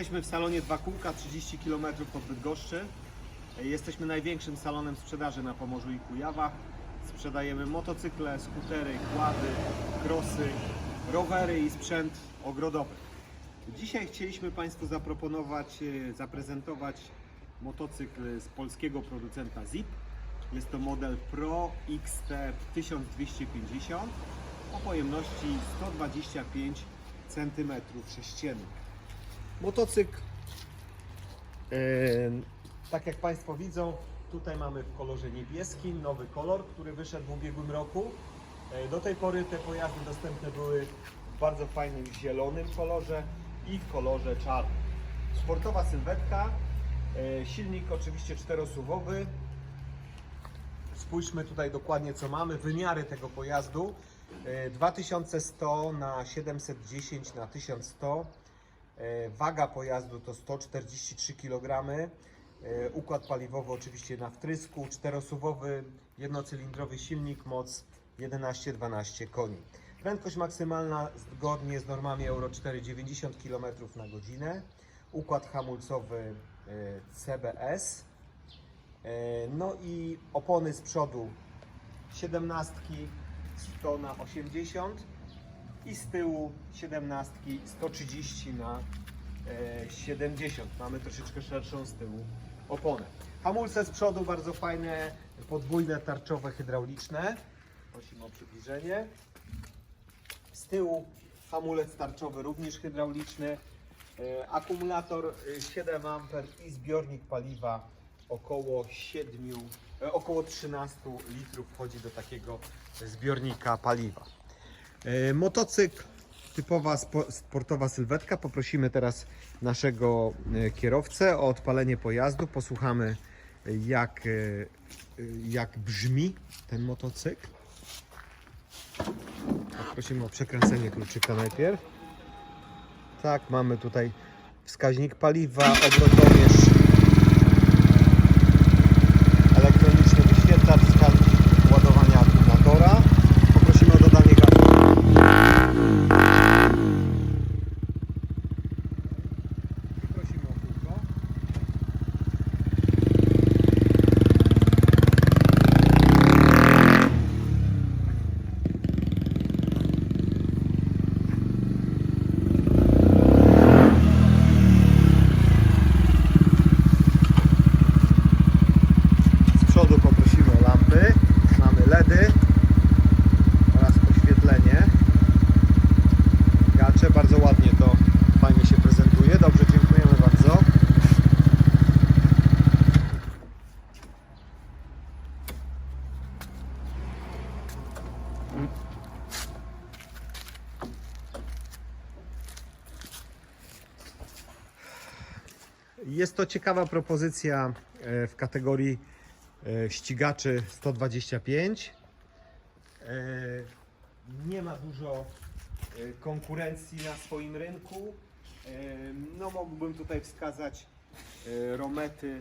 Jesteśmy w salonie Dwa Kółka, 30 km od Bydgoszczy. Jesteśmy największym salonem sprzedaży na Pomorzu i Kujawach. Sprzedajemy motocykle, skutery, kłady, krosy, rowery i sprzęt ogrodowy. Dzisiaj chcieliśmy Państwu zaproponować, e, zaprezentować motocykl z polskiego producenta ZIP. Jest to model Pro XT 1250 o pojemności 125 cm3. Motocykl, e, tak jak Państwo widzą, tutaj mamy w kolorze niebieskim nowy kolor, który wyszedł w ubiegłym roku. E, Do tej pory te pojazdy dostępne były w bardzo fajnym zielonym kolorze i w kolorze czarnym. Sportowa sylwetka, e, silnik oczywiście czterosuwowy. Spójrzmy tutaj dokładnie co mamy, wymiary tego pojazdu. E, 2100 na 710 na 1100. E, Waga pojazdu to 143 kg. E, Układ paliwowy oczywiście na wtrysku, czterosuwowy, jednocylindrowy silnik, moc 11-12 koni. Prędkość maksymalna zgodnie z normami Euro 4 90 km na godzinę. Układ hamulcowy e, CBS. No i opony z przodu 17 100 na 80 i z tyłu 17 130 na e, 70. Mamy troszeczkę szerszą z tyłu oponę. Hamulce z przodu bardzo fajne, podwójne tarczowe hydrauliczne. Prosimy o przybliżenie. Z tyłu hamulec tarczowy również hydrauliczny. E, Akumulator e, 7 A i zbiornik paliwa około 7, e, około 13 litrów wchodzi do takiego zbiornika paliwa. E, Motocykl, typowa spo, sportowa sylwetka. Poprosimy teraz naszego e, kierowcę o odpalenie pojazdu. Posłuchamy e, jak, jak brzmi ten motocykl. Prosimy o przekręcenie kluczyka najpierw. Tak, mamy tutaj wskaźnik paliwa, obrotomierz, elektroniczny wyświetlacz, wskaźnik ładowania akumulatora. Poprosimy o dodanie gazu. I prosimy o kółko. Z przodu poprosimy o lampy. Mamy LEDy oraz podświetlenie. Gacze, bardzo ładnie to fajnie się prezentuje. Dobrze, dziękujemy bardzo. Jest to ciekawa propozycja e, w kategorii e, ścigaczy 125. E, Nie ma dużo konkurencji na swoim rynku. No mógłbym tutaj wskazać Romety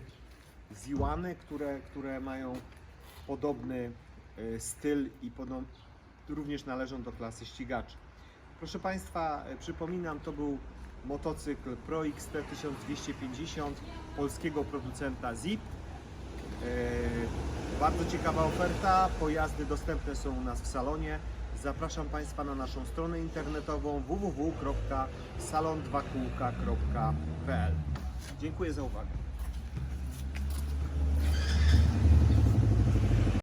z Iwany, które, które mają podobny styl i podob, również należą do klasy ścigaczy. Proszę Państwa, przypominam, to był motocykl Pro XT 1250 polskiego producenta ZIP. E, Bardzo ciekawa oferta, pojazdy dostępne są u nas w salonie. Zapraszam Państwa na naszą stronę internetową www.salon2kółka.pl Dziękuję za uwagę.